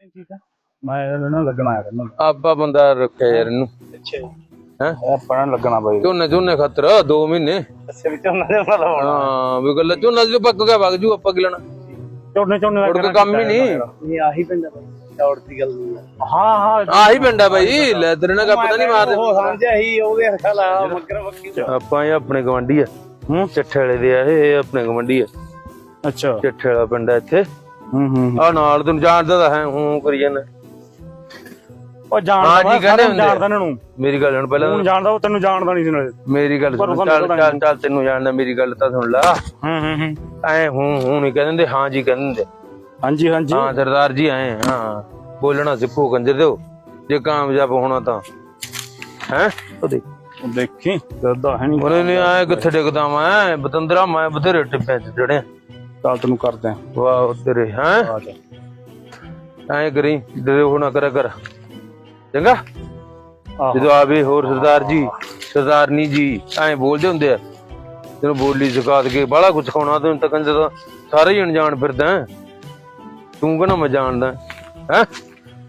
ਠੀਕ ਆ। ਮੈਂ ਇਹਨਾਂ ਨਾਲ ਲੱਗਣਾ ਆ ਕਰਨਾ। ਆਪਾਂ ਬੰਦਾ ਰੱਖਿਆ ਯਾਰ ਇਹਨੂੰ। ਅੱਛਾ ਹੈ? ਆਪਾਂ ਨਾਲ ਲੱਗਣਾ ਬਾਈ। ਝੋਨੇ ਝੋਨੇ ਖਾਤਰ 2 ਮਹੀਨੇ। ਅੱਛਾ ਵਿੱਚ ਉਹਨਾਂ ਦੇ ਨਾਲ ਲਾਉਣਾ ਹਾਂ ਵੀ ਗੱਲ ਝੋਨਾ ਜਦੋਂ ਪੱਕ ਗਿਆ ਵਗ ਜੂ ਆਪਾਂ ਕੀ ਲੈਣਾ? ਝੋਨੇ ਝੋਨੇ ਮੁੜ ਕੇ ਕੰਮ ਹੀ ਨਹੀਂ। ਨਹੀਂ ਆਹੀ ਪਿੰਡ ਬਾਈ। ਚੌੜ ਦੀ ਗੱਲ ਹਾਂ ਹਾਂ। ਆਹੀ ਪਿੰਡ ਆ ਬਾਈ। ਲੈ ਤੇਰੇ ਨਾਲ ਗੱਪ ਤਾਂ ਨਹੀਂ ਮਾਰਦੇ। ਉਹ ਸਮਝਿਆ ਹੀ ਉਹਦੇ ਖਿਆਲ ਆ ਮੱਕਰ ਮੱਕੀ ਆਪਾਂ ਇਹ ਆਪਣੇ ਗਵੰਡੀ ਆ। ਹੂੰ ਚੱਠੇ ਵਾਲੇ ਦੇ ਆ ਇਹ ਇਹ ਆਪਣੇ ਗਵੰਡੀ ਆ। ਅੱਛਾ। ਚੱਠੇ ਵਾਲਾ ਪਿੰਡ ਆ ਇੱਥੇ। ਹੂੰ ਹੂੰ ਆ ਨਾਲ ਤੈਨੂੰ ਜਾਣਦਾ ਤਾਂ ਹੈ ਹੂੰ ਕਰੀ ਜਾਂਦਾ। ਉਹ ਜਾਣਦਾ ਹਾਂ ਜੀ, ਕਹਿੰਦੇ ਹੁੰਦੇ ਆ। ਜਾਣਦਾ ਇਹਨਾਂ ਨੂੰ। ਮੇਰੀ ਗੱਲ ਹੁਣ ਪਹਿਲਾਂ ਤੂੰ ਜਾਣਦਾ ਉਹ ਤੈਨੂੰ ਜਾਣਦਾ ਨਹੀਂ ਸੀ ਨਾਲੇ। ਮੇਰੀ ਗੱਲ ਸੁਣ ਚੱਲ ਚੱਲ ਚੱਲ ਤੈਨੂੰ ਜਾਣਦਾ ਮੇਰੀ ਗੱਲ ਤਾਂ ਸੁਣ ਲਾ। ਹੂੰ ਹੂੰ ਹੂੰ। ਐ ਹੂੰ ਹੂੰ ਨਹੀਂ ਕਹਿੰਦੇ ਹਾਂ ਜੀ ਕਹਿੰਦੇ ਹਾਂਜੀ ਹਾਂਜੀ। ਹਾਂ ਸਰਦਾਰ ਜੀ ਆਏ ਹਾਂ। ਬੋਲਣਾ ਸਿੱਖੋ ਕੰਜਰ ਦਿਓ। ਜੇ ਕਾਮਯਾਬ ਹੋਣਾ ਤਾਂ। ਹੈ? ਉਹ ਦੇਖ ਕਰਦਾ ਹੈ ਨਹੀਂ ਉਹਨੇ ਨੇ ਆਏ ਕਿੱਥੇ ਡਿੱਗਦਾ ਮੈਂ ਬਤੰਦਰਾ ਮੈਂ ਬਥੇਰੇ ਟਿੱਪੇ ਚ ਜੜਿਆ ਚੱਲ ਤੈਨੂੰ ਕਰਦੇ ਆ। ਵਾਹ ਤੇਰੇ ਹੈ? ਆ ਜਾ। ਐ ਕਰੀ ਡਰੇ ਹੋਣਾ ਕਰਿਆ ਕਰ। ਚੰਗਾ? ਜਦੋਂ ਆਵੇ ਹੋਰ ਸਰਦਾਰ ਜੀ ਸਰਦਾਰਨੀ ਜੀ ਐ ਬੋਲਦੇ ਹੁੰਦੇ ਆ। ਤੈਨੂੰ ਬੋਲੀ ਸਿਖਾ ਕੇ ਬੜਾ ਕੁਝ ਖਾਉਣਾ ਤੈਨੂੰ ਤਾਂ ਕੰਜਰ ਦਾ ਸਾਰੇ ਹੀ ਅਣਜਾਣ ਫਿਰਦਾ। ਤੂੰ ਕਹਿੰਦਾ ਮੈਂ ਜਾਣਦਾ ਹੈ?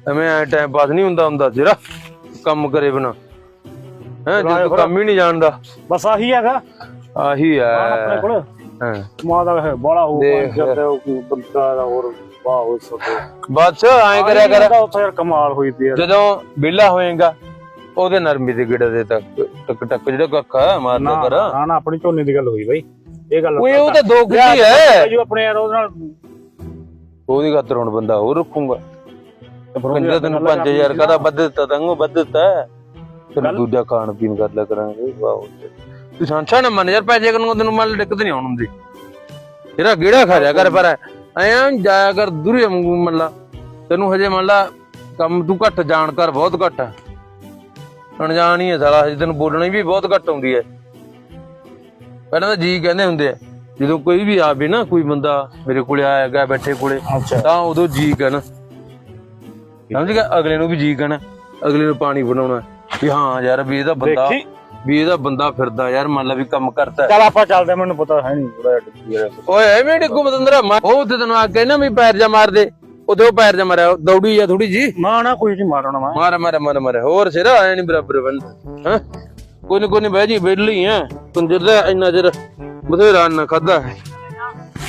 ਐਵੇਂ ਐ ਟਾਈਮ ਪਾਸ ਨਹੀਂ ਹੁੰਦਾ ਹੁੰਦਾ ਜਿਹੜਾ ਕੰਮ ਕਰੇ ਬਿਨਾ। ਹੈ ਜੇ ਤੂੰ ਕੰਮ ਹੀ ਨਹੀਂ ਜਾਣਦਾ। ਬਸ ਆਹੀ ਹੈਗਾ। ਆਹੀ ਆਪਣੇ ਹੈ ਕੋਲ। ਹਾਂ। ਮਾਂ ਦਾ ਹੈ ਬੜਾ ਹੋ ਦੇਖ। ਜਦ ਉਹ ਕੋਈ ਬੰਦਾ ਦਾ ਹੋਰ ਵਾਹ ਹੋ ਸਕੇ। ਬਸ ਐ ਕਰਿਆ ਕਰ। ਉੱਥੇ ਯਾਰ ਕਮਾਲ ਹੋਈ ਪਈ ਯਾਰ ਜਦੋਂ ਵਿਹਲਾ ਹੋਏਗਾ ਉਹਦੇ ਨਰਮੀ ਦੇ ਗਿੜੇ ਦੇ ਤੱਕ ਟਕ ਟਕ ਜਿਹੜਾ ਕੱਖਾ ਮਾਰਦਾ ਕਰ ਨਾ ਨਾ ਆਪਣੀ ਝੋਨੇ ਦੀ ਗੱਲ ਹੋਈ ਬਾਈ। ਇਹ ਗੱਲ ਓਏ ਉਹ ਤਾਂ ਦੋ ਕਿੱਡੀ ਹੈ। ਜੋ ਆਪਣੇ ਯਾਰ ਉਹਦੇ ਨਾਲ। ਉਹਦੀ ਖਾਤਰ ਹੁਣ ਬੰਦਾ ਹੋਰ ਰੱਖੂਗਾ। ਫਿਰ ਕੰਜਾ ਤੈਨੂੰ ਗੱਲ 5000 ਕਦਾ ਵੱਧ ਦਿੱਤਾ ਤੰਗੋ ਵੱਧ ਦਿੱਤਾ ਤੈਨੂੰ ਦੂਜਾ ਖਾਣ ਪੀਣ ਕਰ ਲਿਆ ਕਰਾਂਗੇ ਵਾਹ ਸੰਛਾ ਨਾ ਮੰਨ ਯਾਰ ਪੈਸੇ ਕਰਨ ਤੈਨੂੰ ਮੰਨ ਦਿੱਕਤ ਨਹੀਂ ਆਉਣ ਹੁੰਦੀ ਇਹਦਾ ਗੇੜਾ ਖਾ ਜਾ ਕਰ ਪਰ ਐਂ ਜਾਇਆ ਕਰ ਦੁਰੇ ਵਾਂਗੂ ਮੰਨ ਲਾ। ਤੈਨੂੰ ਹਜੇ ਮੰਨ ਲਾ ਕੰਮ ਤੂੰ ਘੱਟ ਜਾਣਕਾਰ ਬਹੁਤ ਘੱਟ। ਹੈ ਅਣਜਾਣ ਹੀ ਹੈ ਸਾਲਾ ਹਜੇ ਤੈਨੂੰ ਬੋਲਣੀ ਵੀ ਬਹੁਤ ਘੱਟ ਆਉਂਦੀ ਹੈ ਪਹਿਲਾਂ ਤਾਂ ਜੀ ਕਹਿੰਦੇ ਹੁੰਦੇ ਆ ਜਦੋਂ ਕੋਈ ਵੀ ਆਵੇ ਨਾ ਕੋਈ ਬੰਦਾ ਮੇਰੇ ਕੋਲੇ ਆਇਆ ਗਿਆ ਬੈਠੇ ਕੋਲੇ ਤਾਂ ਉਦੋਂ ਜੀ ਕਹਿਣਾ। ਸਮਝ ਗਿਆ? ਅਗਲੇ ਨੂੰ ਵੀ ਜੀ ਕਹਿਣਾ ਅਗਲੇ ਨੂੰ ਪਾਣੀ ਬਣਾਉਣਾ। ਵੀ ਹਾਂ ਯਾਰ ਵੀ ਇਹਦਾ ਬੰਦਾ ਵੀ ਇਹਦਾ ਬੰਦਾ ਫਿਰਦਾ ਯਾਰ ਮੰਨ ਲਾ ਵੀ ਕੰਮ ਕਰਦਾ। ਚੱਲ ਆਪਾਂ ਚੱਲਦੇ ਆ, ਮੈਨੂੰ ਪਤਾ ਹੈ ਨਹੀਂ ਥੋੜਾ ਜਿਹਾ ਡਿੱਗੀ ਓਏ ਐਵੇਂ ਡਿੱਗੂ ਮਤੰਦਰਾ ਉਹ ਉੱਤੇ ਤੈਨੂੰ ਆ ਕੇ ਨਾ ਵੀ ਪੈਰ ਜਾ ਮਾਰ ਦੇ ਉਹਦੇ ਉਹ ਪੈਰ ਜਾ ਮਾਰਿਆ ਦੌੜੀ ਜਾ ਥੋੜੀ ਜੀ ਨਾ ਨਾ ਕੋਈ ਨਹੀਂ ਮਾਰਨਾ ਮੈਂ। ਮਾਰ ਮਾਰ ਮਾਰ ਮਾਰ ਹੋਰ ਸਿਰਾ ਆਇਆ ਨਹੀਂ ਬਰਾਬਰ ਬਣ ਹਾਂ? ਕੋਈ ਨੀ ਕੋਈ ਬਹਿ ਜੀ ਵਿਹਲੀ ਐ ਕੰਜਰ ਦਾ ਇੰਨਾ ਚਿਰ ਬਥੇਰਾ ਨਾ ਖਾਦਾ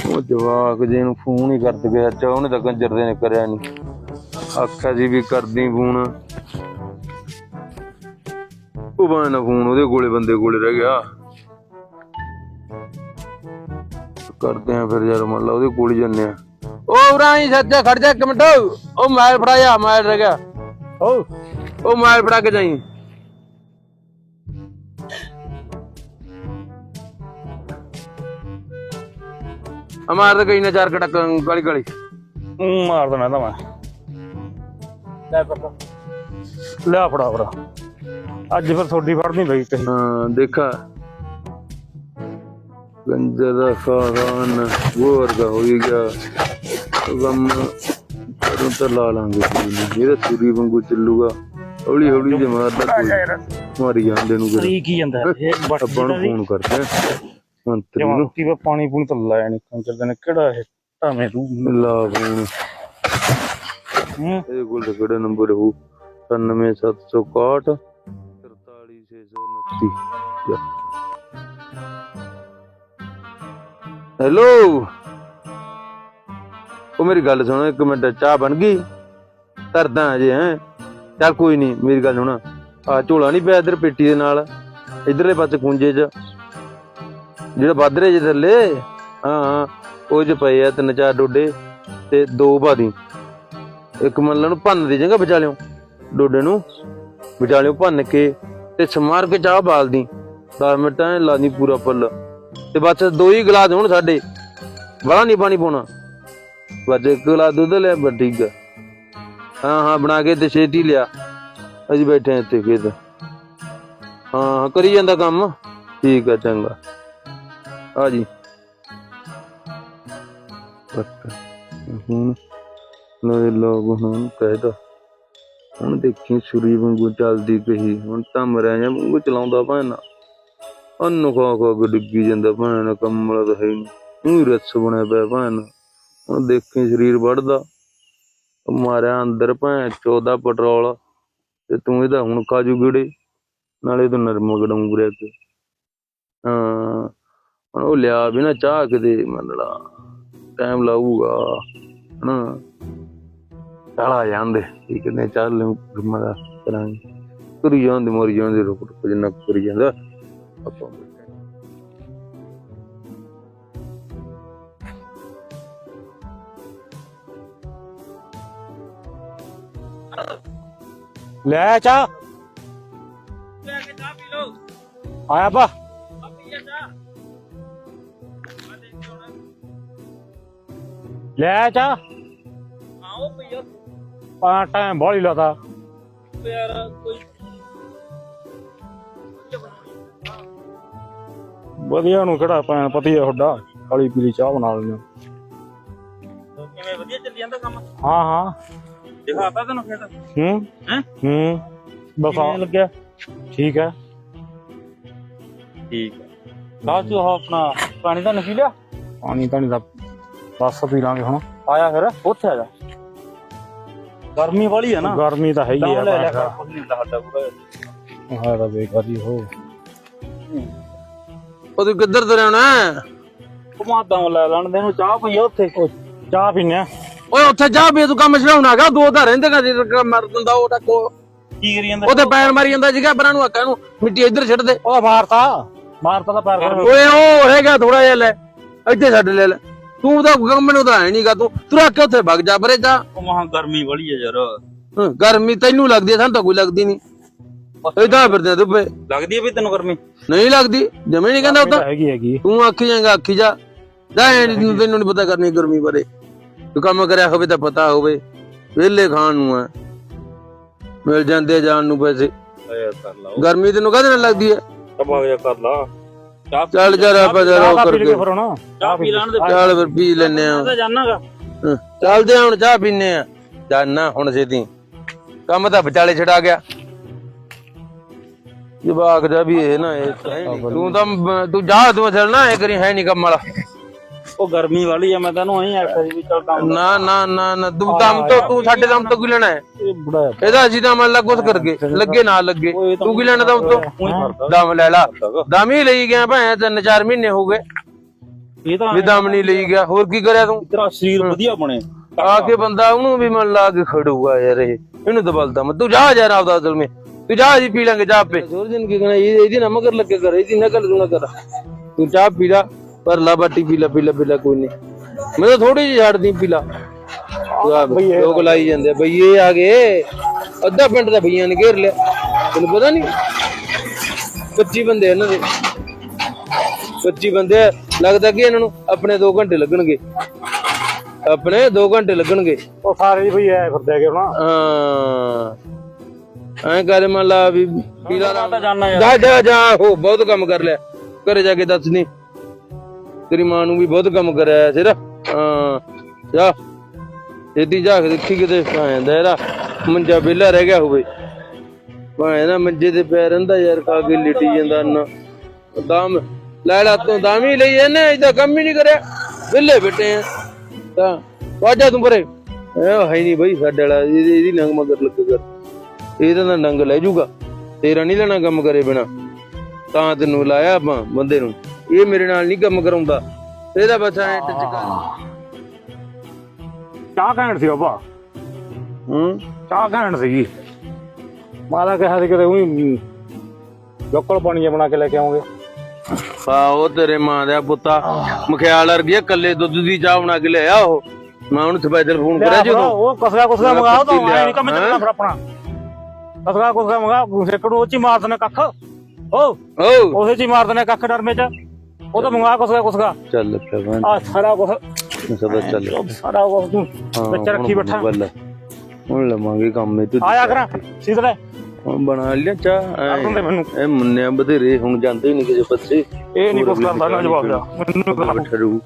ਉਹ ਜਵਾਕ ਜੇ ਨੂੰ ਫੋਨ ਹੀ ਕਰ ਗਿਆ ਅੱਛਾ ਉਹਨੇ ਤਾਂ ਕੰਜਰ ਦੇ ਨੇ ਕਰਿਆ ਨਹੀਂ ਆਖਿਆ ਸੀ ਵੀ ਕਰਦੀ ਫੋਨ। ਉਹ ਬਾਣਾ ਫੋਨ ਉਹਦੇ ਕੋਲੇ ਬੰਦੇ ਕੋਲੇ ਰਹਿ ਗਿਆ। ਕਰਦੇ ਆ ਫਿਰ ਯਾਰ ਮੰਨ ਲਾ ਉਹਦੇ ਕੋਲ ਹੀ ਜੰਨੇ ਆ। ਉਹ ਉਰਾਈ ਸੱਜਾ ਖੜ ਜਾ ਇੱਕ ਮਿੰਟ। ਉਹ ਮੈਲ ਫੜਾਇਆ ਮੈਲ ਰਹਿ ਗਿਆ। ਉਹ ਮਾਲ ਫੜਾ ਕੇ ਜਾਈ। ਅਮਾਰ ਤਾਂ ਕਈ ਨਾ ਚਾਰ ਕਟਕ ਗਲੀ ਗਲੀ ਮਾਰ ਦੇਣਾ ਤਾਂ ਮੈਂ। ਲੈ ਫੜਾ ਫੜਾ ਅੱਜ ਫਿਰ ਤੁਹਾਡੀ ਫੜਨੀ ਬਈ ਤੇ ਹਾਂ ਦੇਖਾ। ਗੰਜਰ ਦਾ ਖਾਨ ਗੋਰ ਦਾ ਹੋਈ ਗਿਆ। ਗਮ ਕਦੋਂ ਤਾਂ ਲਾ ਲਾਂਗੇ ਜਿਹੜਾ ਸੂਰੀ ਵਾਂਗੂ ਚੱਲੂਗਾ ਹੌਲੀ ਹੌਲੀ ਜੇ ਮਾਰਦਾ ਕੋਈ ਮਾਰੀ ਜਾਂਦੇ ਨੂੰ। ਤਰੀਕ ਹੀ ਜਾਂਦਾ ਇਹ ਆਪਾਂ ਨੂੰ ਬੱਟੀ ਫੋਨ ਕਰਦੇ ਮੰਤਰੀ ਨੂੰ। ਜਮਾਂਤੀ ਵਾ ਪਾਣੀ ਪੂਣੀ ਤਾਂ ਲਾਇਆ ਨਹੀਂ ਕੰਚਰ ਨੇ। ਕਿਹੜਾ ਇਹ ਢਾਵੇਂ ਤੂੰ ਲਾ ਫੋਨ। ਹੂੰ। ਕੋਲ ਤਾਂ ਕਿਹੜਾ ਨੰਬਰ 97761 43629 ਹੈਲੋ। ਉਹ ਮੇਰੀ ਗੱਲ ਸੁਣੋ ਇੱਕ ਮਿੰਟ ਚਾਹ ਬਣ ਗਈ? ਧਰਦਾ ਅਜੇ ਹੈ? ਚੱਲ ਕੋਈ ਨਹੀਂ ਮੇਰੀ ਗੱਲ ਸੁਣਾ। ਆ ਝੋਲਾ ਨਹੀਂ ਪਿਆ ਇਧਰ ਪੇਟੀ ਦੇ ਨਾਲ ਇਧਰਲੇ ਪਾਸੇ ਕੁੰਜੇ 'ਚ। ਜਿਹੜਾ ਬਾਦਰੇ ਜਿਹੇ ਥੱਲੇ ਹਾਂ ਉਹ 'ਚ ਪਏ ਆ ਤਿੰਨ ਚਾਰ ਡੋਡੇ ਤੇ ਦੋ ਬਾਦੀ ਇੱਕ ਮੱਲਾਂ ਨੂੰ ਭੰਨ ਦੇ ਜਾਂਗਾ ਵਿਚਾਲਿਓ ਡੋਡੇ ਨੂੰ। ਵਿਚਾਲਿਓ ਭੰਨ ਕੇ। ਤੇ ਸਮਾਰ ਕੇ ਚਾਹ ਬਾਲਦੀ 10 ਮਿੰਟਾਂ ਲਾ ਦੀ ਪੂਰਾ ਪੱਲ ਤੇ ਬਸ ਦੋ ਹੀ ਗਲਾਸ ਹੋਣ ਸਾਡੇ। ਬੜਾ ਨਹੀਂ ਪਾਣੀ ਪਾਉਣਾ। ਬਸ ਇੱਕ ਗਲਾਸ ਦੁੱਧ ਲਿਆ, ਬਸ ਠੀਕ ਆ। ਹਾਂ ਹਾਂ, ਬਣਾ ਕੇ ਤੇ ਛੇਤੀ ਲਿਆ। ਅਸੀਂ ਬੈਠੇ ਇੱਥੇ ਖੇਤ। ਹਾਂ ਕਰੀ ਜਾਂਦਾ ਕੰਮ। ਠੀਕ ਆ, ਚੰਗਾ। ਆ ਜੀ। ਪੱਕਾ। ਹੁਣ, ਨਾਲੇ ਲੋਕ ਹੁਣ ਕਹਿਦਾ ਹੁਣ ਦੇਖੀ ਛੁਰੀ ਵਾਂਗੂ ਚੱਲਦੀ ਕਹੀ ਹੁਣ ਤਾਂ ਮਰਿਆ ਜਾਂ ਵਾਂਗੂ ਚਲਾਉਂਦਾ ਭਾਣਾ ਅੰਨ ਖਾ ਖਾ ਕੇ ਡਿੱਗੀ ਜਾਂਦਾ ਭਾਣਾ ਕੰਮ ਤਾਂ ਹੈ ਨਹੀਂ। ਉਹ ਰਸ ਬਣਿਆ ਪਿਆ ਭਾਣਾ ਹੁਣ ਦੇਖੀ ਸਰੀਰ ਵੱਢਦਾ। ਮਾਰਿਆ ਅੰਦਰ ਭੈਣ, ਚੋਦਾ ਪੈਟਰੋਲ। ਤੇ ਤੂੰ ਇਹਦਾ ਹੁਣ ਕਾਜੂ ਗੜੇ, ਨਾਲੇ ਤੂੰ ਨਰਮ ਗੜਾਂ ਬੁਰਿਆ ਤੇ ਹਾਂ, ਹੁਣ ਉਹ ਲਿਆ ਵੀ ਨਾ ਚਾਹ ਕਿਤੇ ਮੰਨਲਾ ਟਾਈਮ ਲਾਊਗਾ, ਹਨਾ। ਆ ਜਾਂਦੇ ਠੀਕ ਨੇ ਚੱਲ ਮਦਾ ਕਰਾਂਗੇ। ਕਰੀ ਜਾਂਦੇ ਮਰੀ ਜਾਂਦੇ ਰੁਕ ਰੁਕ ਜਿੰਨਾ ਕੁ ਕਰੀ ਜਾਂਦਾ ਆਪਾਂ ਲੈ ਚਾ ਆਇਆ ਬਾ ਲੈ ਚਾ ਆਓ ਭਈਆ। ਆ ਟਾਈਮ ਬੋਲੀ ਲਾਤਾ। ਯਾਰ ਕੋਈ ਵਧੀਆ ਨੂੰ ਕਿਹੜਾ ਪੈਣ ਪਤੀ ਆ ਤੁਹਾਡਾ ਕਾਲੀ ਪੀਲੀ ਚਾਹ ਬਣਾ ਲੈਂਦੇ ਕਿਵੇਂ ਵਧੀਆ ਚੱਲੀ ਜਾਂਦਾ ਕੰਮ? ਹਾਂ ਹਾਂ। ਦਿਖਾਤਾ ਤੈਨੂੰ ਫਿਰ? ਹੂੰ? ਹੈਂ? ਹੂੰ। ਬਸ ਆ- ਲੱਗਿਆ? ਠੀਕ ਹੈ। ਠੀਕ ਹੈ। ਬਾਅਦ ਚ ਆਪਣਾ ਪਾਣੀ ਤਾਂ ਨਸੀ ਲਿਆ? ਪਾਣੀ ਤਾਂ ਨਹੀਂ ਦਾ ਬਸ ਪੀ ਲਾਂਗੇ ਹੁਣ। ਆਇਆ ਫਿਰ ਉੱਥੇ ਆ ਜਾ। ਗਰਮੀ ਵਾਲੀ ਹੈ ਨਾ। ਗਰਮੀ ਤਾਂ ਹੈਗੀ ਆ ਲੈ ਲੈ। ਕੁਝ ਨਹੀਂ ਹੁੰਦਾ ਸਾਡਾ ਪੂਰਾ। ਹਾਂ ਤਾਂ ਬੇਕਾਰੀ ਹੋ। ਉਹ ਤੂੰ ਕਿੱਧਰ ਤੁਰਿਆ ਹੋਣਾ? ਘੁਮਾਦਾ ਲੈ ਲੈਣ ਦੇ ਨੂੰ ਚਾਹ ਪਈਆ ਉੱਥੇ। ਚਾਹ ਪੀਨੇ ਆ। ਓਏ ਉੱਥੇ ਜਾ ਬੇ ਤੂੰ ਕੰਮ ਛਡਾਉਣਾਗਾ ਦੋ ਤਾਂ ਰਹਿੰਦੇ ਕਾ ਜਿਹੜਾ ਮਰ ਦਿੰਦਾ ਉਹ ਟੱਕੋ ਕੀ ਕਰੀ ਜਾਂਦਾ? ਉਹਦੇ ਪੈਰ ਮਾਰੀ ਜਾਂਦਾ ਸੀਗਾ ਪਰਾਂ ਨੂੰ ਹੱਕਾਂ ਨੂੰ। ਮਿੱਟੀ ਇੱਧਰ ਛੱਡ ਦੇ। ਉਹ ਮਾਰਤਾ। ਮਾਰਤਾ ਤਾਂ ਪੈਰ ਕਰ ਓਏ ਉਹ ਹੈਗਾ ਥੋੜਾ ਜਿਹਾ ਲੈ। ਇੱਥੇ ਛੱਡ ਲੈ ਲੈ। ਤੂੰ ਤਾਂ ਕੰਮ ਨੂੰ ਤਾਂ ਹੈ ਨਹੀਂਗਾ ਤੂੰ ਤੂੰ ਰੱਖ ਕੇ ਉੱਥੇ ਵਗ ਜਾ ਪਰੇ ਜਾ ਉਹ ਮਹਾ ਗਰਮੀ ਵਾਲੀ ਹੈ ਯਾਰ। ਹਾਂ, ਗਰਮੀ ਤੈਨੂੰ ਲੱਗਦੀ ਹੈ ਸਾਨੂੰ ਤਾਂ ਕੋਈ ਲੱਗਦੀ ਨਹੀਂ ਇਦਾਂ ਫਿਰਦੇ ਤੂੰ ਪੇ ਲੱਗਦੀ ਹੈ ਵੀ ਤੈਨੂੰ ਗਰਮੀ? ਨਹੀਂ ਲੱਗਦੀ ਜਮੇ ਨਹੀਂ ਕਹਿੰਦਾ ਉਹ ਤਾਂ। ਹੈਗੀ ਹੈਗੀ। ਤੂੰ ਆਖੀ ਜਾਏਗਾ ਆਖੀ ਜਾ। ਜਾ ਐਂ ਨੀ ਤੈਨੂੰ ਤੈਨੂੰ ਨਹੀਂ ਪਤਾ ਕਰਨੀ ਗਰਮੀ ਬਾਰੇ। ਤੂੰ ਕੰਮ ਕਰਿਆ ਹੋਵੇ ਤਾਂ ਪਤਾ ਹੋਵੇ। ਵਿਹਲੇ ਖਾਣ ਨੂੰ ਆ ਮਿਲ ਜਾਂਦੇ ਆ ਜਾਣ ਨੂੰ ਪੈਸੇ। ਆਇਆ ਕਰ ਲਾ ਗਰਮੀ ਤੈਨੂੰ ਕਾਹਦੇ ਨਾਲ ਲੱਗਦੀ ਹੈ ਕਰ ਲਾ। ਚਾਹ ਚੱਲ ਜਰ ਆਪਾਂ ਜਰਾ ਉਹ ਕਰਕੇ ਫਿਰ ਹੁਣ। ਚਾਹ ਪੀ ਲੈਣ ਦੇ ਚੱਲ ਫਿਰ ਪੀ ਲੈਨੇ ਆ ਤਾਂ ਜਾਣਾਗਾ ਚੱਲਦੇ ਆ ਹੁਣ ਚਾਹ ਪੀਨੇ ਆ ਜਾਨਾ ਹੁਣ ਛੇਤੀ। ਕੰਮ ਤਾਂ ਵਿਚਾਲੇ ਛਡਾ ਗਿਆ। ਜਵਾਕ ਦਾ ਵੀ ਇਹ ਨਾ ਇਹ ਤਾਂ। ਤੂੰ ਤੂੰ ਜਾ ਤੂੰ ਚੱਲਣਾ ਇਹ ਕਰੀ ਹੈ ਨਹੀਂ ਕੰਮ ਵਾਲਾ। ਉਹ ਗਰਮੀ ਵਾਲੀ ਆ ਮੈਂ ਤੈਨੂੰ ਐਂ ਆਖਿਆ ਸੀ ਵੀ ਚੱਲ ਕੰਮ ਨਾ ਨਾ ਨਾ ਨਾ ਤੂੰ ਦਮ ਤੋਂ ਤੂੰ ਸਾਡੇ ਦਮ ਤੋਂ ਕੀ ਲੈਣਾ ਹੈ? ਇਹ ਬੁੜਾ ਹੈ। ਇਹਦਾ ਅਸੀਂ ਤਾਂ ਮੰਨ ਲਾ ਕੁਛ ਕਰਕੇ ਲੱਗੇ ਨਾ ਲੱਗੇ। ਤੂੰ ਕੀ ਲੈਣਾ ਦਮ ਤੋਂ? ਦਮ ਲੈ ਲਾ। ਦਮ ਹੀ ਲਈ ਗਿਆ ਭਾਵੇਂ ਤਿੰਨ ਚਾਰ ਮਹੀਨੇ ਹੋ ਗਏ। ਇਹ ਤਾਂ ਵੀ ਦਮ ਨਹੀਂ ਲਈ ਗਿਆ। ਹੋਰ ਕੀ ਕਰਿਆ ਤੂੰ? ਤੇਰਾ ਸਰੀਰ ਵਧੀਆ ਬਣੇ। ਆ ਕੇ ਬੰਦਾ ਉਹਨੂੰ ਵੀ ਮਨ ਲਾ ਕੇ ਖੜੂਗਾ ਯਾਰ ਇਹ। ਇਹਨੂੰ ਦਬਲਦਾ ਮੈਂ ਤੂੰ ਜਾ ਯਾਰ ਆਪਦਾ ਅਸਲ ਮੇ ਤੂੰ ਜਾ ਜੀ ਪੀ ਲਾਂਗੇ ਚਾਹ ਪੇ ਜ਼ੋਰ ਜਨ ਕੀ ਕਹਣਾ ਇਹ ਇਹਦੀ ਨਾ ਮਗਰ ਲੱਗੇ ਕਰ ਇਹਦੀ ਨਕਲ ਤੂੰ ਨਾ ਕਰ। ਤੂੰ ਚਾਹ ਪੀ ਲਾ। ਪਰ ਲਾ ਬਾਟੀ ਪੀ ਲਾ ਪੀ ਲਾ ਪੀ ਲਾ ਕੋਈ ਨਹੀਂ। ਮੈਂ ਤਾਂ ਥੋੜੀ ਜਿਹੀ ਛੱਡਦੀ ਪੀ ਲਾ। ਲੋਕ ਲਾਈ ਜਾਂਦੇ ਆ, ਬਈਏ ਆ ਗਏ। ਅੱਧਾ ਪਿੰਡ ਦਾ ਬਈਆਂ ਨੇ ਘੇਰ ਲਿਆ। ਤੈਨੂੰ ਪਤਾ ਨਹੀਂ? 25 ਬੰਦੇ ਇਹਨਾਂ ਦੇ। 25 ਬੰਦੇ। ਲੱਗਦਾ ਕਿ ਇਹਨਾਂ ਨੂੰ ਆਪਣੇ 2 ਘੰਟੇ ਲੱਗਣਗੇ। ਆਪਣੇ 2 ਘੰਟੇ ਲੱਗਣਗੇ। ਉਹ ਸਾਰੇ ਹੀ ਭਈ ਐ ਫਿਰਦੇ ਹੁਣ। ਹਾਂ। ਐਂ ਕਰ ਮੰਨ ਲਾ ਵੀ ਪੀਲਾ ਮੈਂ ਤਾਂ ਜਾਣਾ ਯਾਰ। ਜਾ ਜਾ ਜਾ ਹੋ ਬਹੁਤ ਕੰਮ ਕਰ ਲਿਆ। ਘਰੇ ਜਾ ਕੇ ਦੱਸ ਨਹੀਂ ਤੇਰੀ ਮਾਂ ਨੂੰ ਵੀ ਬਹੁਤ ਕੰਮ ਕਰਿਆ ਸਿਰ। ਹਾਂ, ਜਾ। ਇਹਦੀ ਜਾ ਕੇ ਦੇਖੀ ਕਿਤੇ ਭਾਂਦਾ ਇਹਦਾ। ਮੰਜਾ ਵਿਹਲਾ ਰਹਿ ਗਿਆ ਹੋਵੇ। ਭਾਂ ਨਾ ਮੰਜੇ ਤੇ ਪੈ ਰਹਿੰਦਾ ਯਾਰ, ਖਾ ਕੇ ਲਿਟੀ ਜਾਂਦਾ ਨਾ ਦਾਮ, ਲੈ ਲਾ, ਤੂੰ ਲਈ ਇਹਨੇ ਇਹਦਾ ਕੰਮ ਹੀ ਨਹੀਂ ਕਰਿਆ। ਵਿਹਲੇ ਬੈਠੇ ਆ। ਤਾਂ, ਵਾਜਾ ਤੂੰ ਪਰੇ। ਇਹ ਹੈ ਨਹੀਂ ਬਈ ਸਾਡੇ ਵਾਲਾ, ਇਹਦੀ ਇਹਦੀ ਨੰਗ ਮਗਰ ਲੱਗੇ ਕਰ ਇਹਦਾ ਨਾ ਨੰਗ ਲੈ ਜੂਗਾ। ਤੇਰਾ ਨਹੀਂ ਲੈਣਾ ਕੰਮ ਕਰੇ ਬਿਨਾ। ਤਾਂ ਤੈਨੂੰ ਲਾਇਆ ਆਪਾਂ ਬੰਦੇ ਨੂੰ। ਇਹ ਮੇਰੇ ਨਾਲ ਨਹੀਂ ਕੰਮ ਕਰਾਉਂਦਾ। ਇਹਦਾ ਬਸ ਐ ਟਿਚਕਾ ਚਾਹ ਕਹਿਣ ਸੀ ਬਾਬਾ। ਹੂੰ? ਚਾਹ ਕਹਿਣ ਸੀਗੀ। ਮਾਲਾ ਕਿਹਾ ਸੀ ਕਿਤੇ ਉਹੀ ਲੋਕਲ ਪਾਣੀ ਜਿਹਾ ਬਣਾ ਕੇ ਲੈ ਕੇ ਆਉਂਗੇ। ਆ ਉਹ ਤੇਰੇ ਮਾਂ ਦਾ ਪੁੱਤਾ। ਮਖਿਆਲ ਵਰਗੀ ਕੱਲੇ ਦੁੱਧ ਦੀ ਚਾਹ ਬਣਾ ਕੇ ਲਿਆਇਆ ਉਹ। ਮੈਂ ਉਹਨੂੰ ਸਪੈਸ਼ਲ ਫੋਨ ਕਰਿਆ ਜਦੋਂ। ਉਹ ਕਸਗਾ ਕੁਸਗਾ ਮੰਗਾਓ ਤਾਂ ਐ ਨਹੀਂ ਕੰਮ ਚੱਲਣਾ ਫਿਰ ਆਪਣਾ। ਕਸਗਾ ਕੁਸਗਾ ਮੰਗਾ ਸੇਕੜ ਉਹ ਚ ਹੀ ਮਾਰ ਦਨੇ ਕੱਖ। ਓ ਓ। ਉਸੇ ਚ ਹੀ ਮਾਰ ਦਨੇ ਕੱਖ ਡਰਮੇ ਚ। ਉਹ ਤਾਂ ਮੰਗਾ ਕਸਗਾ ਕੁਸਗਾ ਚੱਲ ਪਵਨ ਆ ਸਾਰਾ ਕੁਛ। ਸਭ ਚੱਲ। ਸਾਰਾ ਕੁਛ ਤੂੰ ਵਿੱਚ ਰੱਖੀ ਬੈਠਾ। ਹੁਣ ਲਵਾਂਗੇ ਕੰਮ ਇਹ ਤੂੰ। ਆਇਆ ਕਰਾਂ। ਸਿੱਧਰੇ ਹੁਣ ਬਣਾ ਲਿਆ। ਮੈਨੂੰ। ਇਹ ਮੁੰਨਿਆਂ ਬਥੇਰੇ ਹੁਣ ਜਾਂਦੇ ਹੀ ਨਹੀਂ ਕਿਸੇ ਪਾਸੇ। ਇਹ ਨਹੀਂ ਕੁਛ ਕਰਦਾ ਨਾ ਜਵਾਬ ਦਾ ਮੈਨੂੰ ਬੈਠਾ ਰਹੂ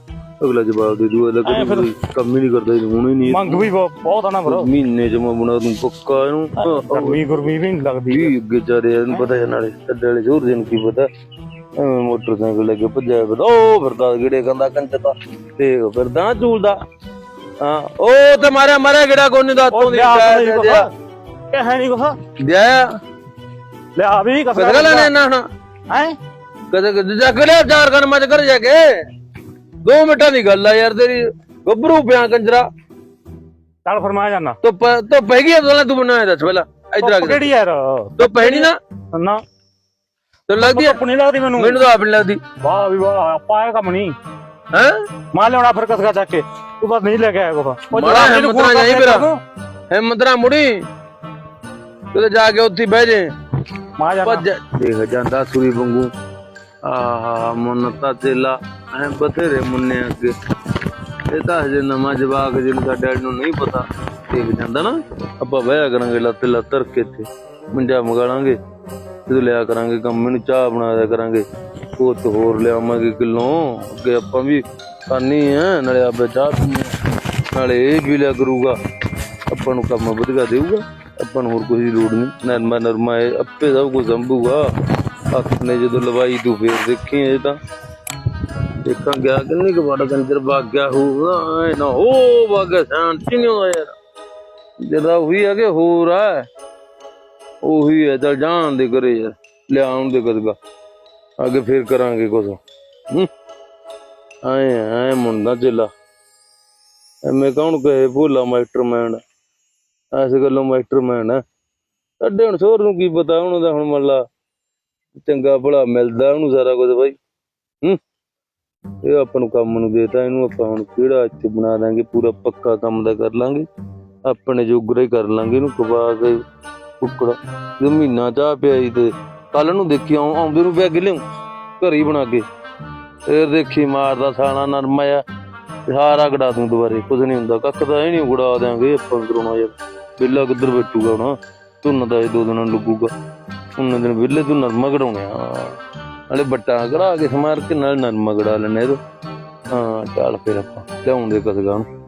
ਅਗਲਾ ਜਵਾਬ ਦੇ ਦੂ ਅਗਲਾ ਕੰਮ ਹੀ ਨਹੀਂ ਕਰਦਾ ਹੁਣ ਹੀ ਨਹੀਂ ਮੰਗ ਵੀ ਬਹੁਤ ਬਹੁਤ ਆ ਨਾ ਬਰੋ ਮਹੀਨੇ ਚ ਮੈਂ ਬਣਾ ਦੂੰ ਪੱਕਾ ਇਹਨੂੰ। ਗਰਮੀ ਗੁਰਮੀ ਵੀ ਨਹੀਂ ਲੱਗਦੀ। ਵੀ ਅੱਗੇ ਚਾਰੇ ਇਹਨੂੰ ਪਤਾ ਹੈ ਨਾਲੇ। ਅੱਡੇ ਵਾਲੇ ਜ਼ੋਰ ਦੇਣ ਕੀ ਪਤਾ। ਐਵੇਂ ਮੋਟਰਸਾਈਕਲ ਲੈ ਕੇ ਭੱਜਿਆ ਫਿਰਦਾ। ਉਹ ਫਿਰਦਾ ਗਿੜੇ ਕੰਦਾ ਕੰਚਤਾ ਤੇ। ਉਹ ਫਿਰਦਾ ਝੂਲਦਾ ਹਾਂ ਉਹ ਤੇ ਮਾਰਿਆ ਮਾਰਿਆ ਨਹੀਂ ਦੱਸ ਉਹ ਤੂੰ ਦੀ। ਲਿਆ ਨਹੀਂ ਸ਼ਾਇਦ ਕੁਛ। ਕਿ ਹੈ ਨਹੀਂ ਕੁਛ। ਦਿਆ ਲਿਆ ਵੀ ਕਸਾ ਕਦੇ ਲੈਣੇ ਨਾ ਹੁਣ। ਹੈ? ਕਦੇ ਕਦੇ ਜਾ ਕੇ ਲਿਆ ਚਾਰ ਗਨ ਮਚ ਕਰ ਜਾ ਕੇ। ਦੋ ਮਿੰਟਾਂ ਦੀ ਗੱਲ ਆ ਯਾਰ ਤੇਰੀ। ਗੱਭਰੂ ਪਿਆ ਕੰਜਰਾ। ਚੱਲ ਫਰਮਾਇਆ ਜਾਨਾ। ਤੋ ਤੋ ਪੈ ਗਈ ਤੂੰ ਬਣਾਇਆ ਦੱਸ ਪਹਿਲਾਂ। ਇਧਰ ਆ ਕੇ ਕਿਹੜੀ ਯਾਰ? ਤੋ ਪੈਣੀ ਨਾ। ਨਾ। ਤੈਨੂੰ ਲੱਗਦੀ ਆ? ਧੁੱਪ ਨਹੀਂ ਲੱਗਦੀ ਮੈਨੂੰ। ਮੈਨੂੰ ਤਾਂ ਆਪ ਨਹੀਂ ਲੱਗਦੀ। ਵਾਹ ਵੀ ਵਾਹ ਆਪਾਂ ਇਹ ਕੰਮ ਨਹੀਂ। ਹੈ? ਮਾਰ ਲਿਆਉਣਾ ਫਿਰ ਕਸਗਾ ਚੱਕ ਕੇ। ਤੂੰ ਬਸ ਨਹੀਂ ਲੈ ਕੇ ਆਇਆ ਕੋਫਾ ਉਹ ਮਾੜਾ ਹਿੰਮਤ ਨਾਲ ਜਾਈਂ। ਦੱਸੋ। ਹਿੰਮਤ ਨਾਲ ਮੁੜੀ। ਕਿਤੇ ਜਾ ਕੇ ਉੱਥੇ ਹੀ ਬਹਿ ਜੇ। ਮਾਰ ਜਾਨਾ ਭੱਜ ਦੇਖ ਜਾਂਦਾ ਸੂਰੀ ਵਾਂਗੂ। ਆਹਾ ਮੁੰਨਤਾ ਤੇਲਾ। ਐ ਬਥੇਰੇ ਮੁੰਨੇ ਅੱਗੇ। ਇਹ ਤਾਂ ਹਜੇ ਨਵਾਂ ਜਵਾਕ ਜਿਹਨੂੰ ਸਾਡੇ ਡੈਡ ਨੂੰ ਨਹੀਂ ਪਤਾ। ਦੇਖ ਜਾਂਦਾ ਨਾ। ਆਪਾਂ ਬਹਿਆ ਕਰਾਂਗੇ ਲੱਤ ਲੱਤ ਧਰ ਕੇ ਇੱਥੇ। ਮੁੰਡਾ ਮਗਾਲਾਂਗੇ ਜਦੋਂ ਲਿਆ ਕਰਾਂਗੇ, ਕੰਮ ਮੈਨੂੰ ਚਾਹ ਬਣਾ ਦਿਆ ਕਰਾਂਗੇ। ਉਹ ਤੋਂ ਹੋਰ ਲਿਆਵਾਂਗੇ ਕਿਲੋ? ਅੱਗੇ ਆਪਾਂ ਵੀ ਖਾਣੀ ਆ, ਨਾਲੇ ਆਪੇ ਚਾਹ ਪੀਣੀ ਨਾਲੇ ਇਹ ਵੀ ਲਿਆ ਕਰੂਗਾ, ਆਪਾਂ ਨੂੰ ਕੰਮ ਵਧੀਆ ਦੇਊਗਾ। ਆਪਾਂ ਨੂੰ ਹੋਰ ਕੋਈ ਲੋੜ ਨਹੀਂ। ਨਰਮਾ ਨਰਮਾ ਇਹ ਆਪੇ ਸਭ ਕੁਝ ਸੰਭੂਗਾ। ਹੱਥ ਨੇ ਜਦੋਂ ਲਵਾਈ ਤੂੰ ਫੇਰ ਦੇਖੀ ਇਹ ਤਾਂ। ਦੇਖਾਂ ਗਿਆ ਕਿੰਨੀ ਕੁ ਵਾਰ ਕੰਜਰ ਵਗ ਗਿਆ ਹੋਊਗਾ। ਐ ਨਾ ਹੋ ਵਗ ਗਿਆ ਸ਼ਾਂਤੀ ਨਹੀਂ ਯਾਰ। ਜਦਾ ਉਹੀ ਆ ਕਿ ਹੋਰ ਆ। ਉਹੀ ਹੈ ਚਲ ਜਾਣ ਦੇ ਕਰੇ ਯਾਰ, ਲਿਆਉਣ ਦੇ ਕਦਗਾ ਅੱਗੇ ਫੇਰ ਕਰਾਂਗੇ ਕੁਝ ਹੂੰ। ਆਏ ਆਏ ਮੁੰਡਾ ਚੇਲਾ। ਐਵੇਂ ਕੌਣ ਕਹੇ ਭੋਲਾ ਮਾਸਟਰਮੈਨ? ਐਸ ਗੱਲੋਂ ਮਾਸਟਰਮੈਨ ਹੈ ਅੱਡੇ ਹੁਣ ਸੋਰ ਨੂੰ ਕੀ ਪਤਾ, ਉਹਨੂੰ ਦਾ ਹੁਣ ਮੱਲਾ ਚੰਗਾ ਭਲਾ ਮਿਲਦਾ ਉਹਨੂੰ ਸਾਰਾ ਕੁਝ ਬਾਈ। ਹੂੰ। ਇਹ ਆਪਾਂ ਨੂੰ ਕੰਮ ਨੂੰ ਦੇਤਾ, ਇਹਨੂੰ ਆਪਾਂ ਹੁਣ ਕਿਹੜਾ ਇੱਥੇ ਬਣਾ ਦਾਂਗੇ, ਪੂਰਾ ਪੱਕਾ ਕੰਮ ਦਾ ਕਰ ਲਾਂਗੇ। ਆਪਣੇ ਜੋਗਰਾ ਹੀ ਕਰ ਲਾਂਗੇ, ਇਹਨੂੰ ਕਬਾ ਕੇ ਟੁਕੜਾ ਜੇ ਮਹੀਨਾ ਚਾਹ ਪਿਆਈ ਤੇ ਕੱਲ ਨੂੰ ਦੇਖੀ ਆਉਂ ਆਉਂਦੇ ਨੂੰ ਪਿਆ ਲਿਆਉਂ, ਘਰ ਬਣਾ ਕੇ। ਫੇਰ ਦੇਖੀ ਮਾਰਦਾ ਸਾਣਾ ਨਰਮਾ ਆ ਸਾਰਾ ਗੜਾ ਦੂੰ ਦੁਬਾਰੇ ਕੁਝ ਨਹੀਂ ਹੁੰਦਾ, ਕੱਖ ਤਾਂ ਇਹ ਨਹੀਂ ਉਗੜਾ ਦਿਆਂਗੇ ਆਪਾਂ ਕਰਾਉਣਾ ਯਾਰ ਬਿੱਲਾ ਕਿੱਧਰ ਬੈਠੂਗਾ ਹੁਣ? ਧੁੰਨ ਦਾ ਇਹ ਦੋ ਦਿਨਾਂ ਨੂੰ ਲੱਗੂਗਾ। ਉਹਨਾਂ ਦਿਨ ਵਿਹਲੇ ਤੂੰ ਨਰਮਾ ਕਢਾਉਣੇ ਆ। ਨਾਲੇ ਬੱਟਾ ਕਰਾ ਕੇ ਸਮਾਰ ਕੇ, ਨਾਲ ਨਰਮਾ ਕਢਾ ਲੈਣੇ ਹਾਂ, ਚੱਲ ਫਿਰ ਆਪਾਂ ਲਿਆਉਂਦੇ ਕਸਗਾ ਨੂੰ